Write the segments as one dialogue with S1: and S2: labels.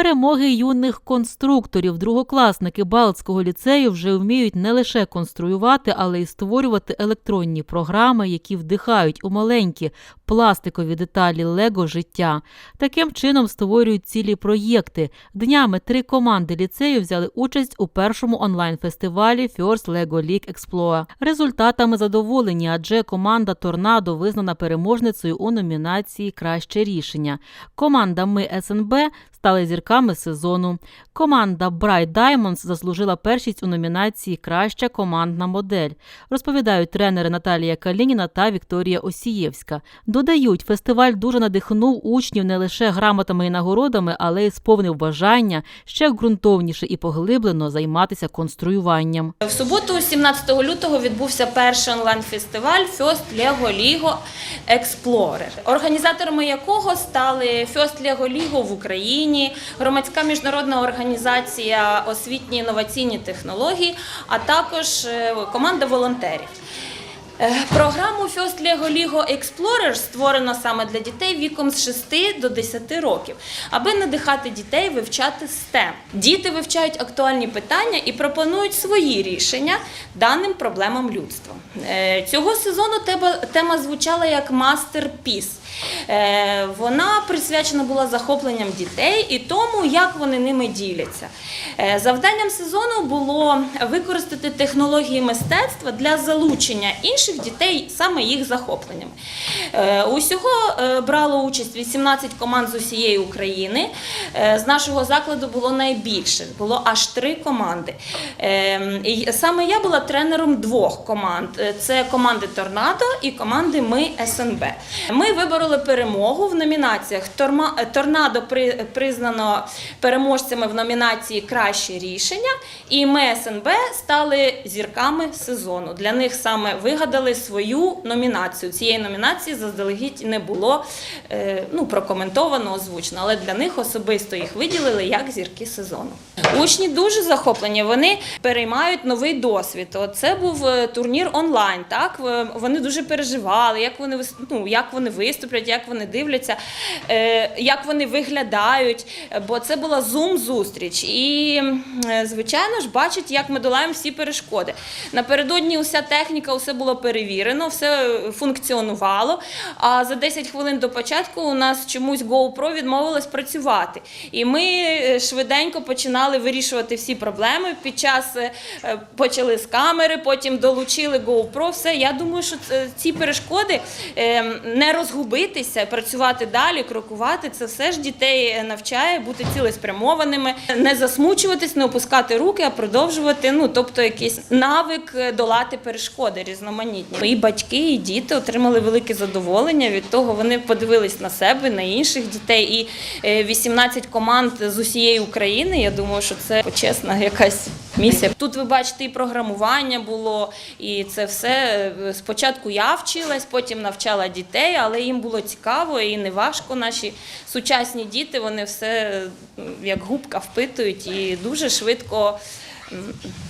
S1: перемоги юних конструкторів. Другокласники Балтського ліцею вже вміють не лише конструювати, але й створювати електронні програми, які вдихають у маленькі пластикові деталі Лего життя. Таким чином створюють цілі проєкти. Днями три команди ліцею взяли участь у першому онлайн-фестивалі First Lego League Explore. Результатами задоволені, адже команда Торнадо визнана переможницею у номінації Краще рішення. Команда Ми СНБ стали зірками сезону. Команда Bright Diamonds заслужила першість у номінації Краща командна модель. Розповідають тренери Наталія Калініна та Вікторія Осієвська. Додають, фестиваль дуже надихнув учнів не лише грамотами і нагородами, але й сповнив бажання ще ґрунтовніше і поглиблено займатися конструюванням.
S2: В суботу, 17 лютого, відбувся перший онлайн-фестиваль First Lego Ligo Explorer, організаторами якого стали First Lego Ligo в Україні, громадська міжнародна організація освітні інноваційні технології, а також е, команда волонтерів. Е, Програму First Lego Ligo Explorer створено саме для дітей віком з 6 до 10 років, аби надихати дітей вивчати STEM. Діти вивчають актуальні питання і пропонують свої рішення даним проблемам людства. Е, Цього сезону тема, звучала як Masterpiece. Е, Вона присвячена була захопленням дітей і тому, як вони ними діляться. Е, Завданням сезону було використати технології мистецтва для залучення інших дітей саме їх захопленнями. Е, Усього брало участь 18 команд з усієї України. З нашого закладу було найбільше, було аж три команди. І Саме я була тренером двох команд: це команди Торнадо і команди Ми СНБ. Ми вибороли перемогу в номінаціях. Е, Торнадо при- признано переможцями в номінації Краще рішення, і ми СНБ стали зірками сезону. Для них саме вигадали свою номінацію. Цієї номінації заздалегідь не було е, ну, прокоментовано, озвучено, але для них особисто їх виділили як зірки сезону. Учні дуже захоплені, вони переймають новий досвід. Це був е, турнір онлайн. Так вони дуже переживали, як вони ну, як вони виступлять, як вони дивляться, е, як вони виглядають. Бо це була зум зустріч. І е, звичайно ж бачать, як ми долаємо всі перешкоди. Напередодні уся техніка, усе було перевірено, все функціонувало. А за 10 хвилин до початку у нас чомусь GoPro відмовилось працювати. І ми швиденько починали вирішувати всі проблеми. Під час е, е, почали з камери, потім долучили GoPro. Все, я думаю, що ці перешкоди е, не розгубитися, працювати далі, крокувати. Це все ж дітей навчає бути цілеспрямованими, не засмучуватись, не опускати руки, а продовжувати. Ну тобто, якийсь навик долати перешкоди різноманітні. І батьки, і діти отримали велике задоволення від того. Вони подивились на себе, на інших дітей. І е, 18 команд з усієї України. Я думаю, це почесна якась місія. Тут ви бачите, і програмування було, і це все. Спочатку я вчилась, потім навчала дітей, але їм було цікаво і не важко. Наші сучасні діти вони все як губка впитують і дуже швидко.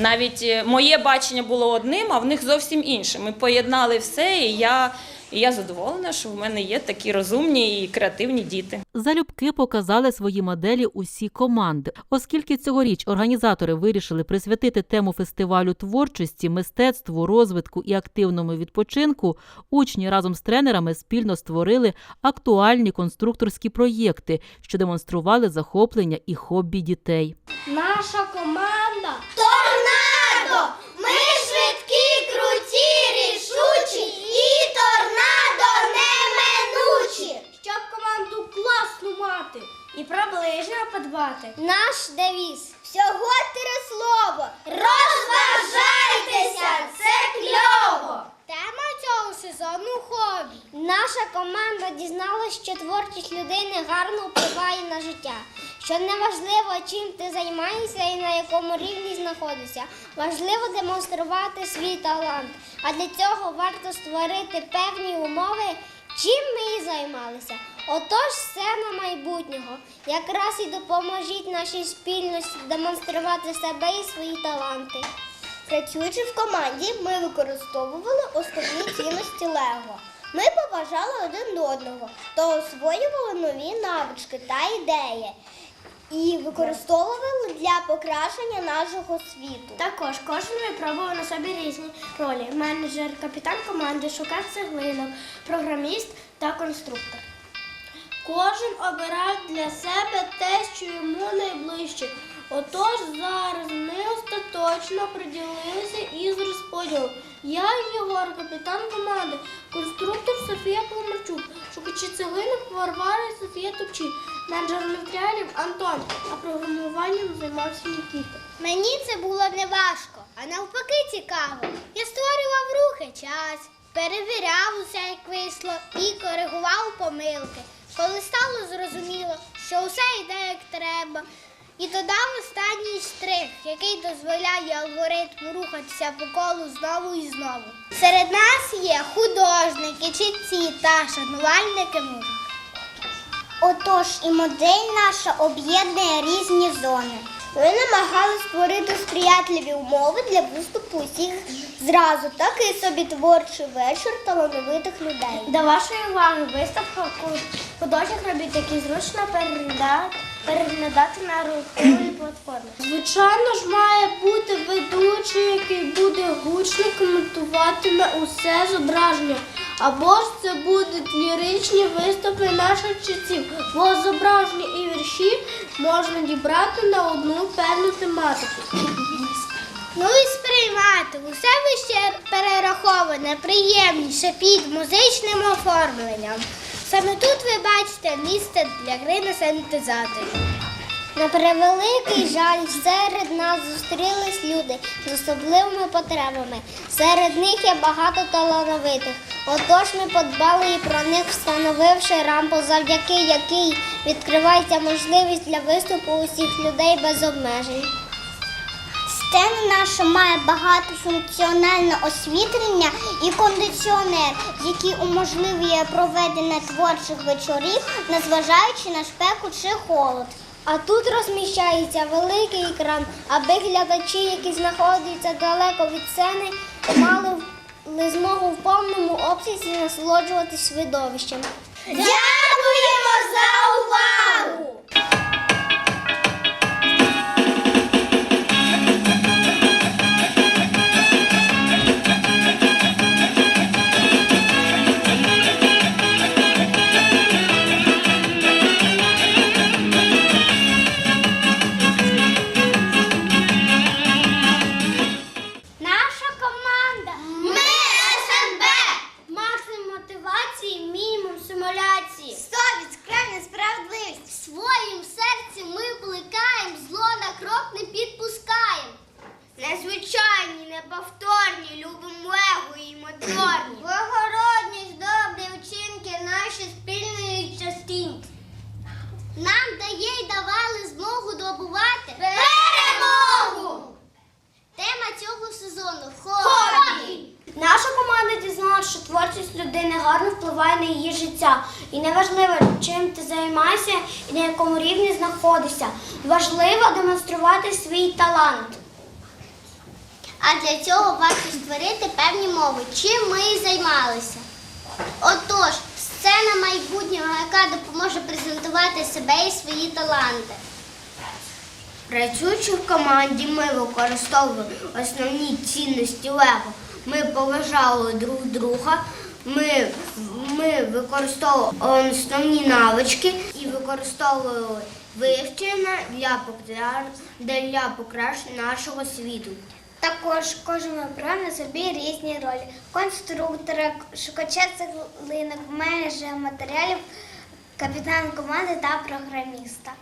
S2: Навіть е, моє бачення було одним, а в них зовсім інше. Ми поєднали все, і я, і я задоволена, що в мене є такі розумні і креативні діти.
S1: Залюбки показали свої моделі усі команди. Оскільки цьогоріч організатори вирішили присвятити тему фестивалю творчості, мистецтву, розвитку і активному відпочинку, учні разом з тренерами спільно створили актуальні конструкторські проєкти, що демонстрували захоплення і хобі дітей.
S3: Наша команда
S4: Торнадо! Ми швидкі, круті, рішучі і торнадо неминучі.
S3: щоб команду класну мати і про ближнього подбати.
S4: Наш девіз. Всього три слова. Розважайтеся, це кльово.
S3: Тема цього сезону хобі.
S4: Наша команда дізналась, що творчість людини гарно впливає на життя. Що не важливо, чим ти займаєшся і на якому рівні знаходишся. Важливо демонструвати свій талант. А для цього варто створити певні умови, чим ми і займалися. Отож, сцена майбутнього. Якраз і допоможіть нашій спільності демонструвати себе і свої таланти. Працюючи в команді, ми використовували основні цінності Лего. Ми поважали один одного та освоювали нові навички та ідеї. І використовували для покращення нашого світу.
S3: Також кожен випробував на собі різні ролі: менеджер, капітан команди, шукач цеглинок, програміст та конструктор. Кожен обирав для себе те, що йому найближче. Отож зараз ми остаточно приділилися із розподілом. Я Єгор, капітан команди, конструктор Софія Помарчук, шукачі цеглинок Варвара і Софія Топчі, менеджер матеріалів Антон, а програмуванням займався Нікіта.
S4: Мені це було не важко, а навпаки цікаво. Я створював рухи час, перевіряв усе, як вийшло, і коригував помилки. Коли стало зрозуміло, що усе йде як треба, і додав останній штрих, який дозволяє алгоритму рухатися по колу знову і знову. Серед нас є художники, читці та шанувальники музики. Отож і модель наша об'єднує різні зони. Ми намагалися створити сприятливі умови для виступу усіх зразу, такий собі творчий вечір талановитих людей.
S3: До вашої уваги виставка художніх робіт, які зручно переглядати, переглядати на рухливій платформі. Звичайно ж, має бути ведучий, який буде гучно коментуватиме усе зображення. Або ж це будуть ліричні виступи наших читців, бо зображення і вірші можна дібрати на одну певну тематику.
S4: Ну і сприймати усе вище перераховане приємніше під музичним оформленням. Саме тут ви бачите місце для гри на синтезаторі. На превеликий жаль, серед нас зустрілись люди з особливими потребами. Серед них є багато талановитих. Отож ми подбали і про них, встановивши рампу, завдяки якій відкривається можливість для виступу усіх людей без обмежень. Сцена наша має багатофункціональне освітлення і кондиціонер, який уможливлює проведення творчих вечорів, незважаючи на спеку чи холод. А тут розміщається великий екран, аби глядачі, які знаходяться далеко від сцени, мали змогу в повному обсязі насолоджуватись видовищем. Дякуємо за увагу!
S3: Неважливо, чим ти займаєшся і на якому рівні знаходишся. Важливо демонструвати свій талант.
S4: А для цього варто створити певні мови, чим ми і займалися. Отож, сцена майбутнього, яка допоможе презентувати себе і свої таланти.
S3: Працюючи в команді, ми використовували основні цінності Лего. Ми поважали друг друга, ми, ми використовували основні навички і використовували вивчення для, для покращення нашого світу.
S4: Також кожен обрав на собі різні ролі: конструктора, шукача цеглинок, менеджера матеріалів, капітан команди та програміста.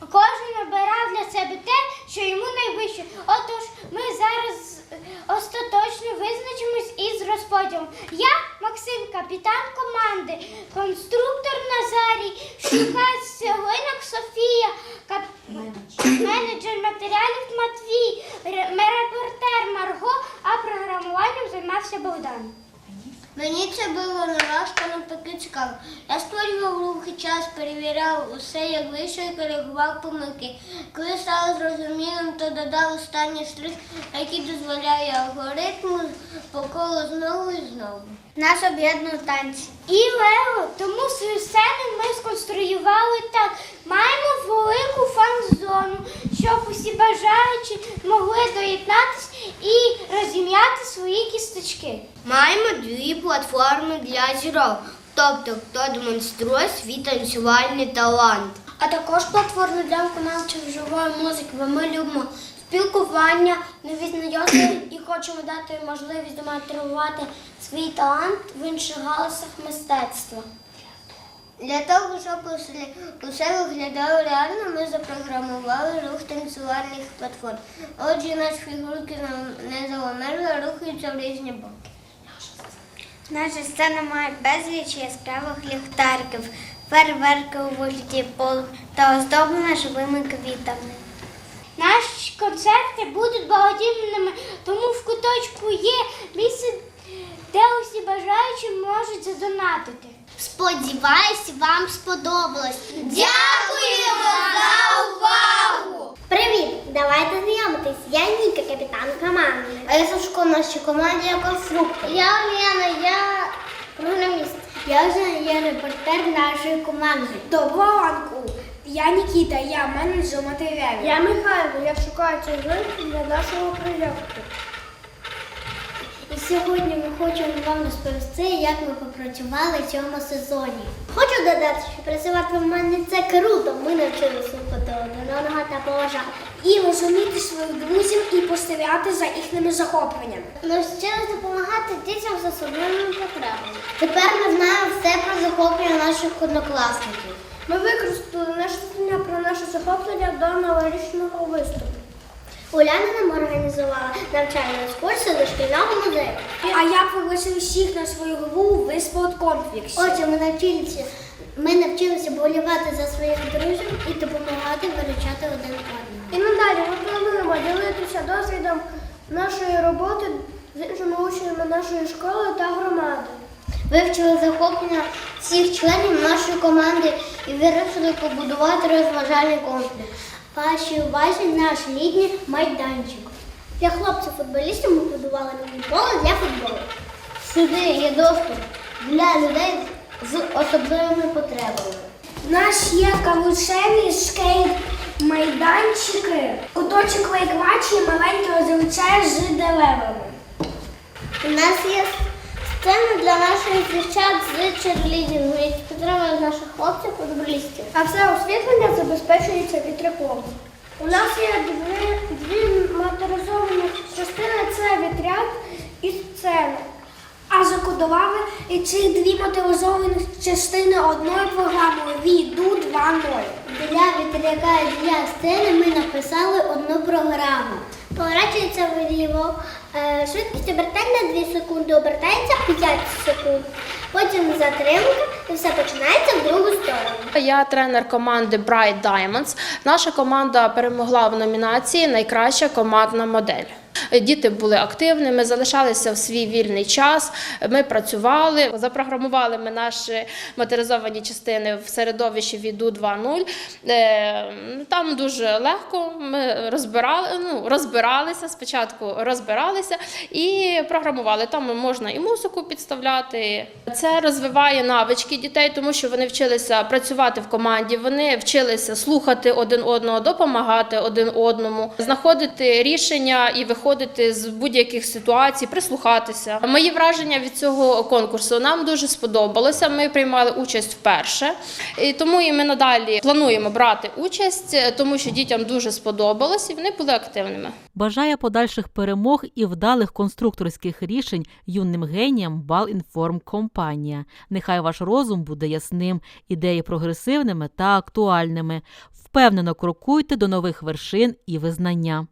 S3: Кожен обирав для себе те, що йому найвище. Отож, ми зараз остаточно визначимось із розподілом. Я Максим, капітан команди, конструктор Назарій, шукач цеглинок Софія, кап- менеджер матеріалів Матвій, ре- репортер Марго, а програмуванням займався Богдан.
S5: Мені це було не важко, навпаки цікаво. Я створював рухи час, перевіряв усе, як вийшло і коригував помилки. Коли стало зрозумілим, то додав останній штрих, який дозволяє алгоритму по колу знову і знову. Нас об'єднує танці.
S3: І Лего, тому свою сцену ми сконструювали так. Маємо велику фан-зону, щоб усі бажаючі могли доєднатися і розім'яти свої кісточки.
S5: Маємо дві платформи для зірок, тобто хто демонструє свій танцювальний талант. А також платформи для виконавців живої музики, бо ми любимо спілкування, нові знайомства і хочемо дати можливість демонструвати свій талант в інших галузях мистецтва. Для того, щоб усе- усе виглядало реально, ми запрограмували рух танцювальних платформ. Отже, наші фігурки не- заломерли, а рухаються в різні боки.
S3: Наша сцена має безліч яскравих ліхтариків, фейерверки у вигляді полу та оздоблена живими квітами. Наші концерти будуть благодійними, тому в куточку є місце, де усі бажаючі можуть задонатити.
S5: Сподіваюсь, вам сподобалось. Дякуємо за увагу!
S3: Привіт! Давайте знайомитись. Я Ніка, капітан команди.
S5: А я Сашко, в нашій команді я конструктор.
S3: Я Лена, я програміст.
S5: Я Женя, я репортер нашої команди.
S3: Доброго ранку. Я Нікіта, я менеджер матеріалів.
S5: Я Михайло, я шукаю цеглинки для нашого проєкту.
S3: Сьогодні ми хочемо вам розповісти, як ми попрацювали в цьому сезоні. Хочу додати, що працювати в мене це круто. Ми навчилися слухати один одного та поважати. І розуміти своїх друзів і постріляти за їхніми захопленнями. Навчилися допомагати дітям з особливими потребами.
S5: Тепер ми знаємо все про захоплення наших однокласників.
S3: Ми використали наше знання про наше захоплення до новорічного виступу. Уляна нам організувала навчальну екскурсію до шкільного музею. А я пригласив всіх на свою гру в спорт комплексі. Отже, ми навчилися, ми навчилися болівати за своїх друзів і допомагати виручати один одного.
S5: І надалі ми плануємо ділитися досвідом нашої роботи з іншими учнями нашої школи та громади.
S3: Вивчили захоплення всіх членів нашої команди і вирішили побудувати розважальний комплекс. Вашій увазі наш літній майданчик. Для хлопців-футболістів ми будували поле для футболу.
S5: Сюди є доступ для людей з особливими потребами.
S3: У нас є каруселі, скейт, майданчики, куточок лайквачі і маленьке озерце з деревами.
S5: У нас є сцена для наших дівчат з черлідінгу, які підтримують наших хлопців футболістів.
S3: А все освітлення забезпечується вітряком.
S5: У нас є дві, дві моторизовані частини це вітряк і сцена.
S3: А закодували і ці дві мотивізовані частини одною програмою Віду 2.0.
S5: Для вітряка і для сцени ми написали одну програму.
S3: Поворачується вліво, е, швидкість обертання 2 секунди, обертається 5 секунд. Потім затримка і все починається в другу сторону.
S6: Я тренер команди Bright Diamonds. Наша команда перемогла в номінації Найкраща командна модель. Діти були активними, залишалися в свій вільний час. Ми працювали, запрограмували ми наші моторизовані частини в середовищі Віду 2.0. Е, Там дуже легко ми розбирали, ну, розбиралися спочатку, розбиралися і програмували. Там можна і музику підставляти. Це розвиває навички дітей, тому що вони вчилися працювати в команді, вони вчилися слухати один одного, допомагати один одному, знаходити рішення і виходити з будь-яких ситуацій, прислухатися. Мої враження від цього конкурсу нам дуже сподобалося. Ми приймали участь вперше, і тому і ми надалі плануємо брати участь, тому що дітям дуже сподобалось і вони були активними.
S1: Бажає подальших перемог і вдалих конструкторських рішень юним геніям Балінформ компанія. Нехай ваш розум буде ясним, ідеї прогресивними та актуальними. Впевнено крокуйте до нових вершин і визнання.